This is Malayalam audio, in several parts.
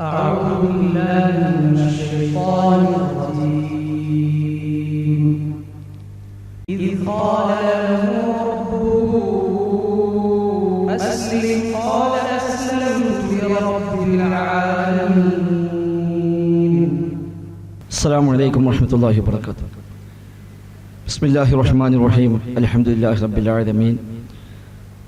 أعوذ بالله من الشيطان الرجيم. إذ قال له ربه أسلم. قال أسلمت لرب العالمين. السلام عليكم ورحمة الله وبركاته. بسم الله الرحمن الرحيم. الحمد لله رب العالمين.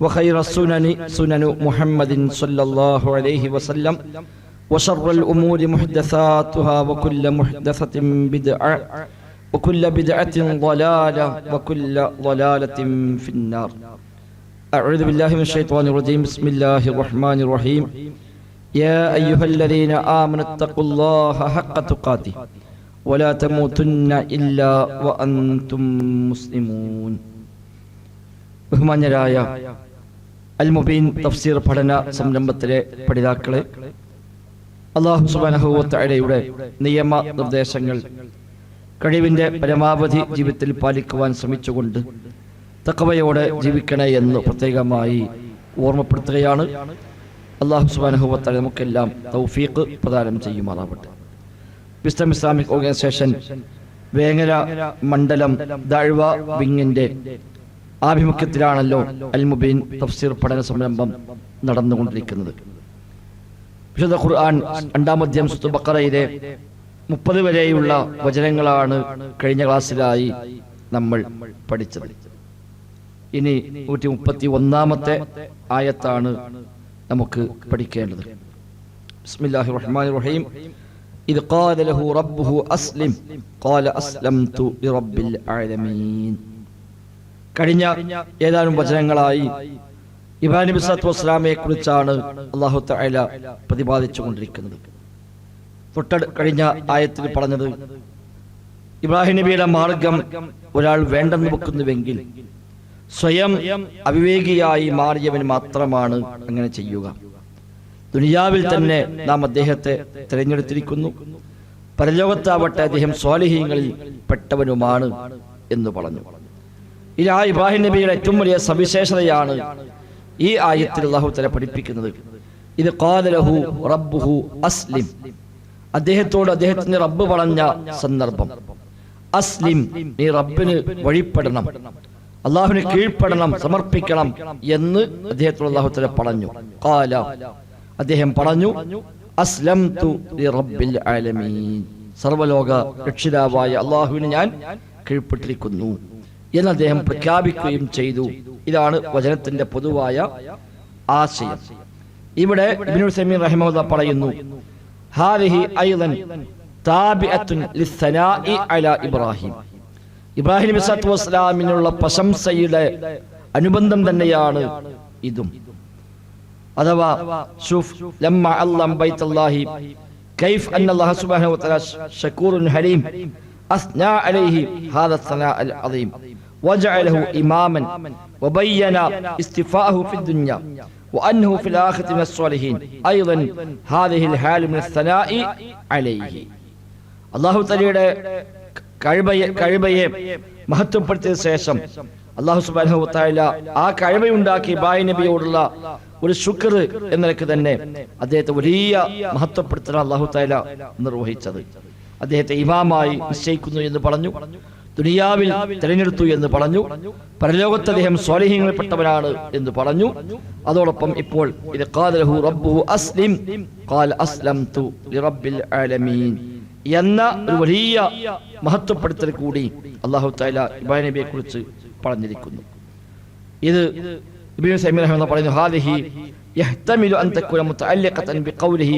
وخير السنن سنن محمد صلى الله عليه وسلم وشر الأمور محدثاتها وكل محدثة بدعة وكل بدعة ضلالة وكل ضلالة في النار أعوذ بالله من الشيطان الرجيم بسم الله الرحمن الرحيم يا أيها الذين آمنوا اتقوا الله حق تقاته ولا تموتن إلا وأنتم مسلمون ബഹുമാന്യരായ അൽ മുബീൻ തഫ്സീർ പഠന സംരംഭത്തിലെ പഠിതാക്കളെ അള്ളാഹു സുബാനഹുവത്തയുടെ നിയമ നിർദ്ദേശങ്ങൾ കഴിവിന്റെ പരമാവധി ജീവിതത്തിൽ പാലിക്കുവാൻ ശ്രമിച്ചുകൊണ്ട് തക്കവയോടെ ജീവിക്കണേ എന്ന് പ്രത്യേകമായി ഓർമ്മപ്പെടുത്തുകയാണ്. അള്ളാഹു സുബാനഹുവത്ത നമുക്കെല്ലാം തൗഫീഖ് പ്രദാനം ചെയ്യുമാറാവട്ടെ. വിസ്തം ഇസ്ലാമിക് ഓർഗനൈസേഷൻ വേങ്ങര മണ്ഡലം ദാഴ്വ വിങ്ങിന്റെ ആഭിമുഖ്യത്തിലാണല്ലോ അൽ മുബീൻ തഫ്സീർ പഠന സംരംഭം നടന്നുകൊണ്ടിരിക്കുന്നത് വിശുദ്ധ ഖുർആൻ രണ്ടാം അധ്യായം സുത്ത് ബക്കറയിലെ മുപ്പത് വരെയുള്ള വചനങ്ങളാണ് കഴിഞ്ഞ ക്ലാസ്സിലായി നമ്മൾ പഠിച്ചത് ഇനി നൂറ്റി മുപ്പത്തി ഒന്നാമത്തെ ആയത്താണ് നമുക്ക് പഠിക്കേണ്ടത് ബിസ്മില്ലാഹിർ റഹ്മാനിർ റഹീം إذ قال له ربه أسلم قال أسلمت لرب العالمين കഴിഞ്ഞ ഏതാനും വചനങ്ങളായി ഇബ്രാഹിം നബി സല്ലല്ലാഹു വസ്സലാമയെ കുറിച്ചാണ് അള്ളാഹു തആല പ്രതിപാദിച്ചു കൊണ്ടിരിക്കുന്നത്. തൊട്ട കഴിഞ്ഞ ആയത്തിൽ പറഞ്ഞത് ഇബ്രാഹിം നബിയുടെ മാർഗം ഒരാൾ വേണ്ടെന്ന് വെക്കുന്നുവെങ്കിൽ സ്വയം അവിവേകിയായി മാറിയവൻ മാത്രമാണ് അങ്ങനെ ചെയ്യുക. ദുനിയാവിൽ തന്നെ നാം അദ്ദേഹത്തെ തിരഞ്ഞെടുത്തിരിക്കുന്നു. പരലോകത്താവട്ടെ അദ്ദേഹം സ്വാലിഹീങ്ങളിൽ പെട്ടവനുമാണ് എന്ന് പറഞ്ഞു. ഇത് ഇബ്രാഹിം നബിയുടെ ഏറ്റവും വലിയ സവിശേഷതയാണ് ഈ ആയത്തിൽ അള്ളാഹു തല പഠിപ്പിക്കുന്നത്. ഇത് കാലലഹു റബ്ബുഹു അസ്ലിം. അദ്ദേഹത്തോട് അദ്ദേഹത്തിന്റെ റബ്ബ് പറഞ്ഞ സന്ദർഭം. അസ്ലിം നീ റബ്ബിന് വഴിപ്പെടണം. അള്ളാഹുവിന് കീഴ്പ്പെടണം സമർപ്പിക്കണം എന്ന് അദ്ദേഹത്തോട് അള്ളാഹു തല പറഞ്ഞു. കാല അദ്ദേഹം പറഞ്ഞു അസ്ലം റബ്ബിൽ ആലമീൻ. സർവലോക രക്ഷിതാവായ അള്ളാഹുവിന് ഞാൻ കീഴ്പ്പെട്ടിരിക്കുന്നു. എന്ന് അദ്ദേഹം പ്രഖ്യാപിക്കുകയും ചെയ്തു ഇതാണ് വചനത്തിന്റെ പൊതുവായ ആശയം ഇവിടെ ഇബ്നുൽ സമീർ റഹിമഹുല്ല പറയുന്നു ഹാദിഹി ഐളൻ താബിഅത്തുൻ ലിസ്സനാഇ അലാ ഇബ്രാഹിം ഇബ്രാഹിം നബി സല്ലല്ലാഹു അലൈഹി വസല്ലമിനുള്ള പ്രശംസയുടെ അനുബന്ധം തന്നെയാണ് ഇതും അഥവാ ഷൂഫ് ലമ്മ അല്ലം ബൈത്തല്ലാഹി كيف أن الله سبحانه وتعالى شكور حليم أثنى عليه هذا الثناء العظيم وجعله إماما وبين استفاءه في الدنيا وأنه في الآخرة من الصالحين أيضا هذه الحال من الثناء عليه അള്ളാഹു തലയുടെ കഴിവയെ കഴിവയെ മഹത്വപ്പെടുത്തിയ ശേഷം അള്ളാഹു സുബാനഹു താല ആ കഴിവയുണ്ടാക്കി ബായ് നബിയോടുള്ള ഒരു ശുക്ർ എന്ന നിലക്ക് തന്നെ അദ്ദേഹത്തെ വലിയ മഹത്വപ്പെടുത്തൽ അള്ളാഹു താല നിർവഹിച്ചത് അദ്ദേഹത്തെ ഇമാമായി നിശ്ചയിക്കുന്നു എന്ന് പറഞ്ഞു ദുനിയാവിൽ തിരഞ്ഞെടുത്തു എന്ന് പറഞ്ഞു. പരലോകത്ത് അദ്ദേഹം സ്വാലിഹ്യങ്ങളിൽപ്പെട്ടവനാണ് എന്ന് പറഞ്ഞു. അതോടൊപ്പം ഇപ്പോൾ ഇത് ഖാലഹു റബ്ബുഹു അസ്ലിം. ഖാൽ അസ്ലംതു ലിറബ്ബിൽ ആലമീൻ. എന്ന ഒരു വലിയ മഹത്വപ്പെടുത്തൽ കൂടി അള്ളാഹു തആല ഇബ്രാഹിം നബിയെ കുറിച്ച് പറഞ്ഞിരിക്കുന്നു. ഇത് ഇബ്നു സൈമി റഹിമഹുല്ലാഹ് പറയുന്നു ഹാദിഹി യഹ്തമിലു അൻ തകുന മുതഅല്ലിഖതൻ ബിഖൗലിഹി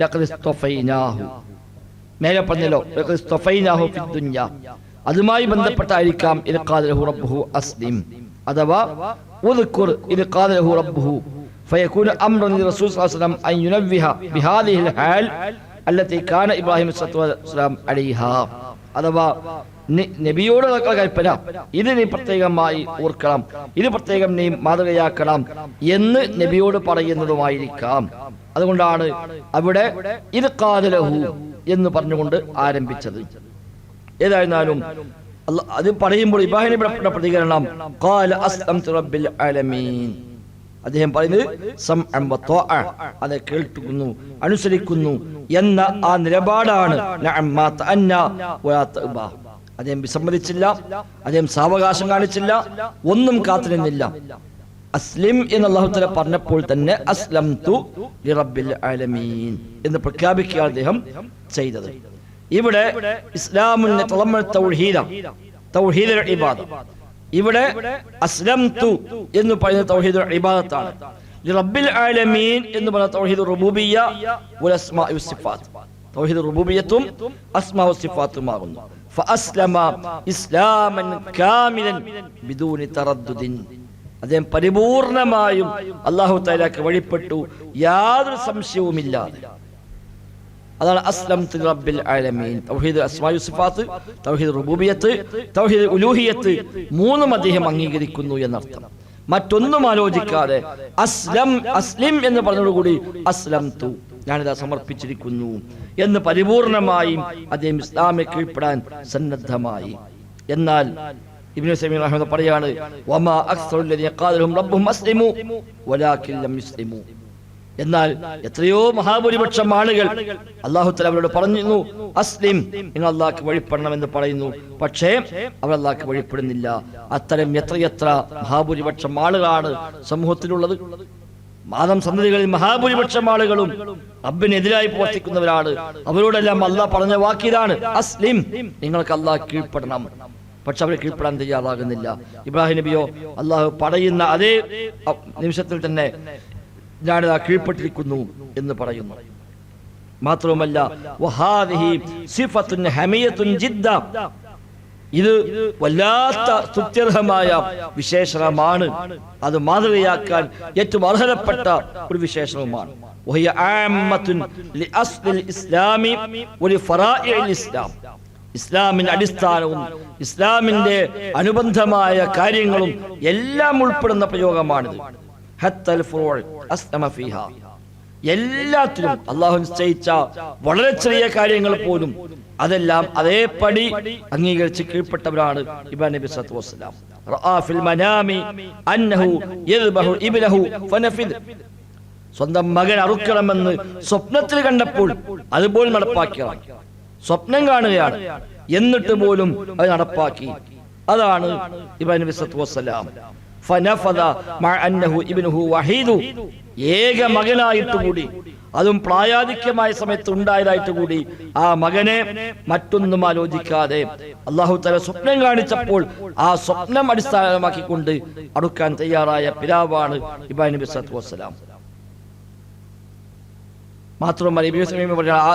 ലഖദ് ഇസ്തഫൈനാഹു. മേലെ പറഞ്ഞല്ലോ ലഖദ് ഇസ്തഫൈനാഹു ഫിദ് ദുനിയ. അതുമായി ബന്ധപ്പെട്ടായിരിക്കാം ഇത് ഖാലഹു റബ്ബുഹു അസ്ലിം അഥവാ ഉദ്കുർ ഇത് ഖാലഹു റബ്ബുഹു فيكون امرا للرسول صلى الله عليه وسلم ان ينبه بهذه الحال അല്ലത്തി കാന ഇബ്രാഹിം സ്വലാം അലിഹ അഥവാ നി- നബിയോടുള്ള കൽപ്പന ഇത് നീ പ്രത്യേകമായി ഓർക്കണം ഇത് പ്രത്യേകം നീ മാതൃകയാക്കണം എന്ന് നബിയോട് പറയുന്നതുമായിരിക്കാം അതുകൊണ്ടാണ് അവിടെ ഇത് കാതലഹു എന്ന് പറഞ്ഞുകൊണ്ട് ആരംഭിച്ചത് ഏതായിരുന്നാലും അത് പറയുമ്പോൾ ഇബ്രാഹിമിന്റെ പ്രതികരണം. ഖാല അസ്ലംതു റബ്ബിൽ ആലമീൻ. അദ്ദേഹം പറയുന്നത്. അത് കേൾക്കുന്നു അനുസരിക്കുന്നു എന്ന ആ നിലപാടാണ്. അദ്ദേഹം വിസമ്മതിച്ചില്ല അദ്ദേഹം സാവകാശം കാണിച്ചില്ല ഒന്നും കാത്തിരുന്നില്ല. അസ്ലിം എന്ന് അള്ളാഹു തല പറഞ്ഞപ്പോൾ തന്നെ അസ്ലം തു റബ്ബിൽ ആലമീൻ എന്ന് പ്രഖ്യാപിക്കുക അദ്ദേഹം ചെയ്തത്. ഇവിടെ തൗഹീദ. തൗഹീദുൽ ഇബാദ. ഇവിടെ അസ്ലം തു എന്ന് പറയുന്ന തൗഹീദുൽ ഇബാദത്താണ്. റബ്ബിൽ ആലമീൻ എന്ന് പറയുന്ന തൗഹീദ് റുബൂബിയ്യ വൽ അസ്മാഉ വസ്സിഫാത്ത് തൗഹീദ് റുബൂബിയ്യത്തും അസ്മാഉ വസ്സിഫാത്തുമാകുന്നു ഫഅസ്ലമ ഇസ്ലാമൻ കാമിലൻ ബിദൂനി തറദ്ദുദിൻ. അദ്ദേഹം പരിപൂർണമായും അള്ളാഹു തആലക്ക് വഴിപ്പെട്ടു. യാതൊരു സംശയവുമില്ലാതെ അതാണ് അസ്ലം റബ്ബിൽ ആലമീൻ. തൗഹീദ് അസ്മായു സിഫാത്ത് തൗഹീദ് റുബൂബിയത്ത് തൗഹീദ് ഉലൂഹിയത്ത് മൂന്നും അദ്ദേഹം അംഗീകരിക്കുന്നു എന്നർത്ഥം. മറ്റൊന്നും ആലോചിക്കാതെ അസ്ലം അസ്ലിം എന്ന് പറഞ്ഞതോടുകൂടി അസ്ലം തു ഞാനിതാ സമർപ്പിച്ചിരിക്കുന്നു എന്ന് പരിപൂർണമായും അദ്ദേഹം ഇസ്ലാമെ കീഴ്പ്പെടാൻ സന്നദ്ധമായി. എന്നാൽ ഇബ്നു സമീർ അഹമ്മദ് പറയാണ് വമാ അക്സറുൽ ലദീന ഖാലഹും റബ്ബുഹും അസ്ലിമു വലാകിൻ ലം യുസ്ലിമു. എന്നാൽ എത്രയോ മഹാഭൂരിപക്ഷം ആളുകൾ അള്ളാഹു തല അവരോട് പറഞ്ഞു അസ്ലിം നിങ്ങൾ അള്ളാഹ്ക്ക് വഴിപ്പെടണം എന്ന് പറയുന്നു. പക്ഷേ അവർ അള്ളാഹ്ക്ക് വഴിപ്പെടുന്നില്ല. അത്തരം എത്രയെത്ര മഹാഭൂരിപക്ഷം ആളുകളാണ് സമൂഹത്തിലുള്ളത്. മാതം സന്തതികളിൽ മഹാഭൂരിപക്ഷം ആളുകളും റബ്ബിനെതിരായി പ്രവർത്തിക്കുന്നവരാണ്. അവരോടെല്ലാം അള്ളാഹ് പറഞ്ഞ വാക്കിതാണ് അസ്ലിം നിങ്ങൾക്ക് അള്ളാഹ് കീഴ്പ്പെടണം. പക്ഷെ അവർ കീഴ്പ്പെടാൻ തയ്യാറാകുന്നില്ല. ഇബ്രാഹിം നബിയോ അള്ളാഹു പറയുന്ന അതേ നിമിഷത്തിൽ തന്നെ ഞാനിതാ കീഴ്പ്പെട്ടിരിക്കുന്നു എന്ന് പറയുന്നു. മാത്രവുമല്ല ഇത് വല്ലാത്ത സ്തുത്യർഹമായ വിശേഷണമാണ്. അത് മാതൃകയാക്കാൻ ഏറ്റവും അർഹതപ്പെട്ട ഒരു വിശേഷണവുമാണ്. ഇസ്ലാം. ഇസ്ലാമിന്റെ അടിസ്ഥാനവും ഇസ്ലാമിന്റെ അനുബന്ധമായ കാര്യങ്ങളും എല്ലാം ഉൾപ്പെടുന്ന പ്രയോഗമാണിത്. എല്ലാത്തിലും അള്ളാഹു നിശ്ചയിച്ച വളരെ ചെറിയ കാര്യങ്ങൾ പോലും അതെല്ലാം അതേപടി അംഗീകരിച്ച് കീഴ്പ്പെട്ടവരാണ് ഇബ്രാഹിം നബി സത്തു വസ്സലാം സ്വന്തം മകൻ അറുക്കണമെന്ന് സ്വപ്നത്തിൽ കണ്ടപ്പോൾ അതുപോലും നടപ്പാക്കിയതാണ്. സ്വപ്നം കാണുകയാണ്. എന്നിട്ട് പോലും അത് നടപ്പാക്കി. അതാണ് ഇബ്രാഹിം നബി സത്തു അലൈഹി ഏക മകനായിട്ട് കൂടി അതും പ്രായാധിക്യമായ സമയത്ത് ഉണ്ടായതായിട്ട് കൂടി ആ മകനെ മറ്റൊന്നും ആലോചിക്കാതെ അള്ളാഹു തല സ്വപ്നം കാണിച്ചപ്പോൾ ആ സ്വപ്നം അടിസ്ഥാനമാക്കിക്കൊണ്ട് അടുക്കാൻ തയ്യാറായ പിതാവാണ് ഇബ്രാഹിം നബി അലൈഹി വസല്ലം മാത്രമല്ല ആ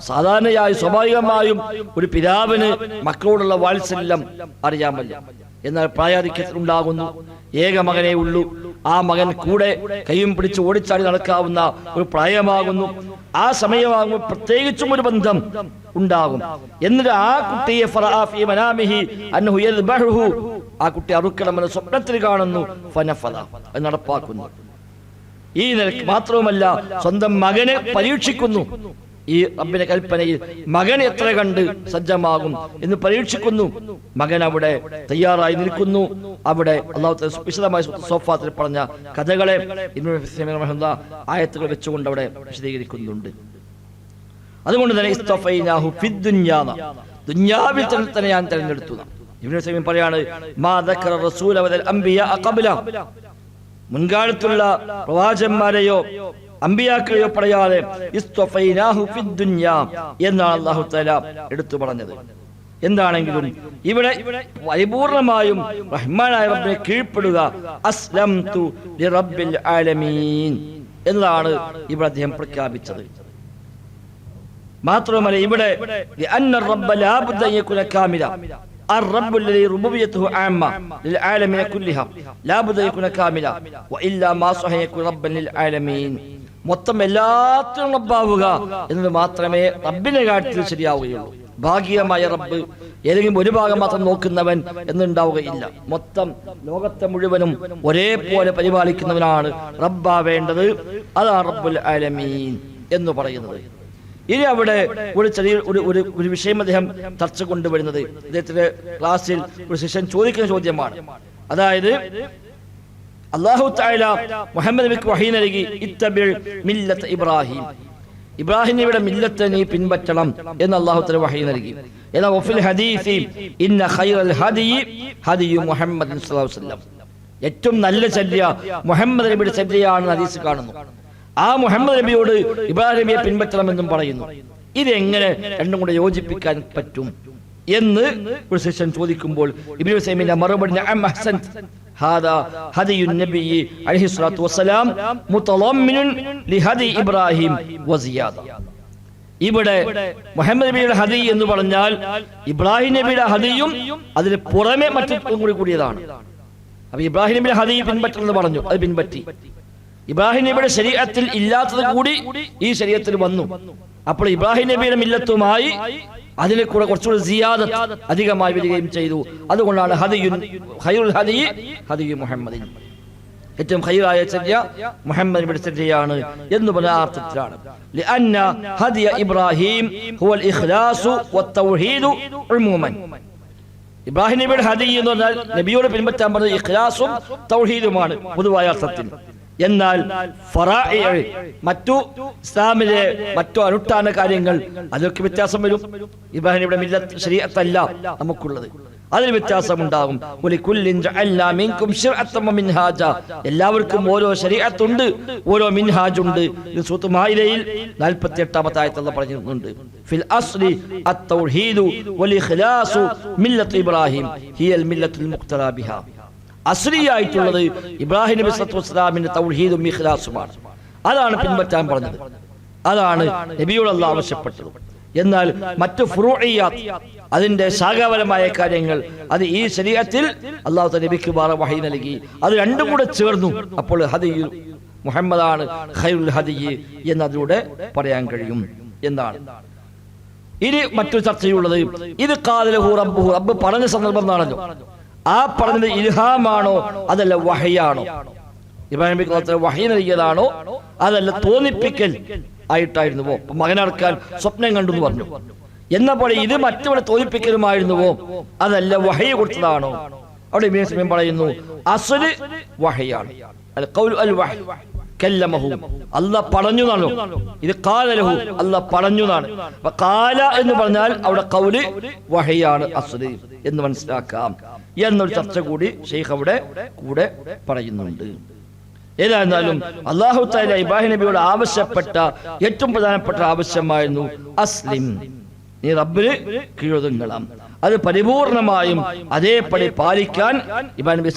സാധാരണയായി സ്വാഭാവികമായും ഒരു പിതാവിന് മക്കളോടുള്ള വാത്സല്യം അറിയാമല്ലോ. എന്നാൽ പ്രായാധിക്യത്തിൽ ഉണ്ടാകുന്നു ഏക മകനേ ഉള്ളൂ. ആ മകൻ കൂടെ കൈയും പിടിച്ച് ഓടിച്ചാടി നടക്കാവുന്ന ഒരു പ്രായമാകുന്നു. ആ സമയമാകുമ്പോൾ പ്രത്യേകിച്ചും ഒരു ബന്ധം ഉണ്ടാകും. എന്നിട്ട് ആ കുട്ടിയെ ആ കുട്ടി അറുക്കണമെന്ന് സ്വപ്നത്തിൽ കാണുന്നു. നടപ്പാക്കുന്നു. ഈ നിലയ്ക്ക് മാത്രവുമല്ല സ്വന്തം മകനെ പരീക്ഷിക്കുന്നു. ഈ റബ്ബിന്റെ കൽപ്പനയിൽ മകൻ എത്ര കണ്ട് സജ്ജമാകും എന്ന് പരീക്ഷിക്കുന്നു. മകൻ അവിടെ തയ്യാറായി നിൽക്കുന്നു. അവിടെ അള്ളാഹു വിശദമായ സോഫാത്തിൽ പറഞ്ഞ കഥകളെ ആയത്തുകൾ വെച്ചുകൊണ്ട് അവിടെ വിശദീകരിക്കുന്നുണ്ട്. അതുകൊണ്ട് തന്നെ ദുന്യാവിൽ തന്നെ ഞാൻ തെരഞ്ഞെടുത്തു ഇബ്നു പറയാണ് മാ വൽ അഖബല മുൻകാലത്തുള്ള പ്രവാചന്മാരെയോ അമ്പിയാക്കളെയോ പറയാതെ ഇസ്തഫൈനാഹു ഫിദ്ദുന്യാ എന്നാണ് അല്ലാഹു തആല എടുത്തു പറഞ്ഞത് എന്താണെങ്കിലും ഇവിടെ പരിപൂർണമായും റഹ്മാനായ റബ്ബിനെ കീഴ്പ്പെടുക അസ്ലംതു ലിറബ്ബിൽ ആലമീൻ എന്നതാണ് ഇവിടെ അദ്ദേഹം പ്രഖ്യാപിച്ചത് മാത്രമല്ല ഇവിടെ لأن الرب لا بد أن يكون كاملا الرب الذي ربوبيته عامة للعالمين كلها لا بد أن يكون كاملا وإلا ما صح أن يكون ربا للعالمين മൊത്തം എല്ലാത്തിനും റബ്ബാവുക എന്നത് മാത്രമേ റബ്ബിന്റെ കാര്യത്തിൽ ശരിയാവുകയുള്ളൂ. ഭാഗികമായ റബ്ബ് ഏതെങ്കിലും ഒരു ഭാഗം മാത്രം നോക്കുന്നവൻ എന്നുണ്ടാവുകയില്ല. മൊത്തം ലോകത്തെ മുഴുവനും ഒരേപോലെ പരിപാലിക്കുന്നവനാണ് റബ്ബാവേണ്ടത്. അതാണ് റബ്ബുൽ അലമീൻ എന്ന് പറയുന്നത്. ഇനി അവിടെ ഒരു ചെറിയ ഒരു ഒരു ഒരു വിഷയം അദ്ദേഹം ചർച്ച കൊണ്ടുവരുന്നത്. അദ്ദേഹത്തിന്റെ ക്ലാസ്സിൽ ഒരു ശിഷ്യൻ ചോദിക്കുന്ന ചോദ്യമാണ്. അതായത് അള്ളാഹു തായ മുഹമ്മദ് നബിക്ക് വഹി നൽകി ഇത്തബിൾ മില്ലത്ത് ഇബ്രാഹിം. ഇബ്രാഹിം നബിയുടെ മില്ലത്ത് നീ പിൻപറ്റണം എന്ന് അള്ളാഹു തല വഹി നൽകി. എന്നാൽ വഫിൽ ഹദീസി ഇന്ന ഖൈറൽ ഹദീ ഹദിയു മുഹമ്മദ് സ്വല്ലല്ലാഹു അലൈഹി വസല്ലം. ഏറ്റവും നല്ല ചര്യ മുഹമ്മദ് നബിയുടെ ചര്യയാണെന്ന് ഹദീസ് കാണുന്നു. ആ മുഹമ്മദ് നബിയോട് ഇബ്രാഹിം പിൻപറ്റണം എന്നും പറയുന്നു. ഇതെങ്ങനെ രണ്ടും കൂടെ യോജിപ്പിക്കാൻ പറ്റും? എന്ന് ഒരു ചോദിക്കുമ്പോൾ ഇബ്നു മറുപടി ഇബ്രാഹിം ഇവിടെ മുഹമ്മദ് നബിയുടെ ഹദി എന്ന് പറഞ്ഞാൽ ഇബ്രാഹിം നബിയുടെ ഹദിയും അതിന് പുറമെ മറ്റും കൂടി കൂടിയതാണ്. അപ്പൊ ഇബ്രാഹിം നബിയുടെ ഹദി പിൻപറ്റണമെന്ന് പറഞ്ഞു അത് പിൻപറ്റി. ഇബ്രാഹിം നബിയുടെ ശരീരത്തിൽ ഇല്ലാത്തത് കൂടി ഈ ശരീരത്തിൽ വന്നു. അപ്പോൾ ഇബ്രാഹിം നബിയുടെ മില്ലത്തുമായി അതിനെ കൂടെ കുറച്ചുകൂടി സിയാദത്ത് അധികമായി വരികയും ചെയ്തു അതുകൊണ്ടാണ് ഹദിയുൻ ഖൈറുൽ ഹദി ഹദിയു മുഹമ്മദിൻ ഏറ്റവും ഖൈറായ ചര്യ മുഹമ്മദ് നബിയുടെ ചര്യയാണ് എന്ന് പറഞ്ഞ ആ അർത്ഥത്തിലാണ് لأن هدي إبراهيم هو الإخلاص والتوحيد عموما ഇബ്രാഹിം നബിയുടെ ഹദി എന്ന് പറഞ്ഞാൽ നബിയോട് പിൻപറ്റാൻ പറഞ്ഞത് ഇഖ്ലാസും തൗഹീദുമാണ് പൊതുവായ അർത്ഥത്തിൽ എന്നാൽ മറ്റു ഇസ്ലാമിലെ മറ്റു അനുഷ്ഠാന കാര്യങ്ങൾ അതൊക്കെ വ്യത്യാസം വരും. ഇബ്രാഹിം നബിയുടെ മില്ലത്ത് ശരീഅത്തല്ല നമുക്കുള്ളത്. അതിൽ വ്യത്യാസമുണ്ടാകും മിൻകും ശിർഅത്തൻ വമിൻഹാജ. എല്ലാവർക്കും ഓരോ ശരീരത്തുണ്ട് ഓരോ മിൻഹാജ് ഉണ്ട് ഇത് സൂറത്ത് മാഇദയിൽ 48ാമത്തെ ആയത്തിൽ പറഞ്ഞിട്ടുണ്ട്. ഫിൽ അസ്ലി അത്തൗഹീദു വലി ഖിലാസു മില്ലത്ത് ഇബ്രാഹിം. ഹിയൽ മില്ലത്തുൽ മുഖ്തറാ ബിഹാ. അസ്ലിയായിട്ടുള്ളത് ഇബ്രാഹിം നബി സത്തു അലൈഹി തൗഹീദും ഇഖ്ലാസുമാണ്. അതാണ് പിൻപറ്റാൻ പറഞ്ഞത്. അതാണ് നബിയോട് അല്ലാഹ് ആവശ്യപ്പെട്ടത്. എന്നാൽ മറ്റ് ഫുറൂഇയാത്ത് അതിന്റെ ശാഖാപരമായ കാര്യങ്ങൾ അത് ഈ ശരീരത്തിൽ അള്ളാഹു നബിക്ക് ബാറ വഹി നൽകി. അത് രണ്ടും കൂടെ ചേർന്നു. അപ്പോൾ ഹദിയു മുഹമ്മദാണ് ഖൈറുൽ ഹദി എന്ന് അതിലൂടെ പറയാൻ കഴിയും. എന്നാണ് ഇനി മറ്റൊരു ചർച്ചയുള്ളത്. ഇത് കാതലഹു റബ്ബുഹു. റബ്ബ് പറഞ്ഞ സന്ദർഭം എന്നാണല്ലോ ആ പറഞ്ഞത് ഇൽഹാമാണോ അതല്ല വഹയാണോ? ഇബ്രാഹിം വഹി നൽകിയതാണോ? അതല്ല തോന്നിപ്പിക്കൽ ആയിട്ടായിരുന്നുവോ? മകനടക്കാൻ സ്വപ്നം കണ്ടു എന്ന് പറഞ്ഞു. എന്ന പോലെ ഇത് മറ്റവിടെ തോന്നിപ്പിക്കലുമായിരുന്നുവോ? അതല്ല വഹയെ കൊടുത്തതാണോ? അവിടെ ഇബ്രാഹിം സമയം പറയുന്നു അസുൽ വഹയാണ്. അൽ വഹ് കല്ലമഹു. അല്ല പറഞ്ഞു എന്നാണോ ഇത് കാലലഹു അല്ല പറഞ്ഞു എന്നാണ്. കാല എന്ന് പറഞ്ഞാൽ അവിടെ കൗൽ വഹയാണ് അസുൽ എന്ന് മനസ്സിലാക്കാം. എന്നൊരു ചർച്ച കൂടി ഷെയ്ഖ് അവിടെ കൂടെ പറയുന്നുണ്ട്. ഏതായിരുന്നാലും അള്ളാഹു താല ഇബ്രാഹിം നബിയോട് ആവശ്യപ്പെട്ട ഏറ്റവും പ്രധാനപ്പെട്ട ആവശ്യമായിരുന്നു അസ്ലിം. നീ റബ്ബിന് കീഴൊതുങ്ങണം. അത് പരിപൂർണമായും അതേപടി പാലിക്കാൻ ഇബാൻ നബി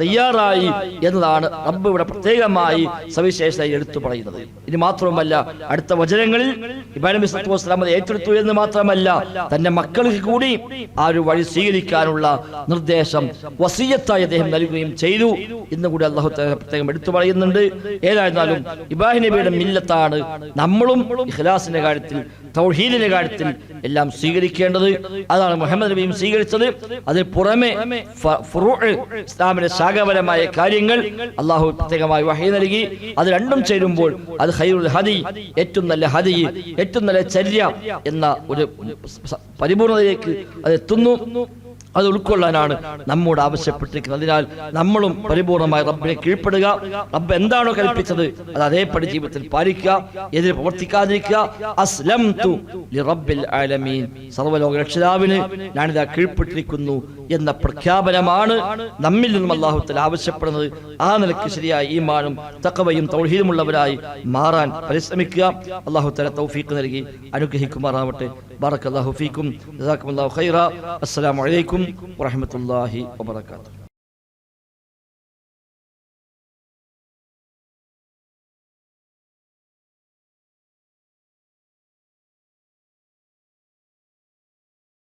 തയ്യാറായി എന്നതാണ് റബ്ബ് ഇവിടെ പ്രത്യേകമായി സവിശേഷമായി എടുത്തു പറയുന്നത്. ഇനി മാത്രവുമല്ല അടുത്ത വചനങ്ങളിൽ ഇബ്രാഹിം നബി അലൈഹി അത് ഏറ്റെടുത്തു എന്ന് മാത്രമല്ല തന്റെ മക്കൾക്ക് കൂടി ആ ഒരു വഴി സ്വീകരിക്കാനുള്ള നിർദ്ദേശം വസീയത്തായി അദ്ദേഹം നൽകുകയും ചെയ്തു ഇന്ന് കൂടി അള്ളാഹു പ്രത്യേകം എടുത്തു പറയുന്നുണ്ട്. ഏതായിരുന്നാലും ഇബ്രാഹിം നബിയുടെ മില്ലത്താണ് നമ്മളും ഇഖ്ലാസിന്റെ കാര്യത്തിൽ തൗഹീദിന്റെ കാര്യത്തിൽ എല്ലാം സ്വീകരിക്കേണ്ടത്. അതാണ് മുഹമ്മദ് നബിയും സ്വീകരിച്ചത്. അതിൽ പുറമെ ഇസ്ലാമിന്റെ ശാഖപരമായ കാര്യങ്ങൾ അള്ളാഹു പ്രത്യേകമായി വഹി നൽകി. അത് രണ്ടും ചേരുമ്പോൾ അത് ഹൈറുൽ ഹദി ഏറ്റവും നല്ല ഹദി ഏറ്റവും നല്ല ചര്യ എന്ന ഒരു പരിപൂർണതയിലേക്ക് അത് എത്തുന്നു. അത് ഉൾക്കൊള്ളാനാണ് നമ്മോട് ആവശ്യപ്പെട്ടിരിക്കുന്നത്. അതിനാൽ നമ്മളും പരിപൂർണമായി റബ്ബിനെ കീഴ്പ്പെടുക. റബ്ബ് എന്താണോ കൽപ്പിച്ചത് അത് അതേപടി ജീവിതത്തിൽ പാലിക്കുക. എതിരെ പ്രവർത്തിക്കാതിരിക്കുക. ആലമീൻ. സർവലോക രക്ഷിതാവിന് ഞാനിതാ കീഴ്പ്പെട്ടിരിക്കുന്നു എന്ന പ്രഖ്യാപനമാണ് നമ്മിൽ നിന്നും അള്ളാഹുത്തിൽ ആവശ്യപ്പെടുന്നത്. ആ നിലയ്ക്ക് ശരിയായ ഈമാനും തക്കവയും തൗഹീദുമുള്ളവരായി മാറാൻ പരിശ്രമിക്കുക. അള്ളാഹു തല തൗഫീഖ് നൽകി അനുഗ്രഹിക്കുമാറാവട്ടെ. ബാറക് അള്ളാഹു ഫീക്കും ജസാക്കുമുല്ലാഹു ഖൈറ അസ്സലാമു അലൈക്കും വറഹ്മത്തുള്ളാഹി വബറകാതുഹു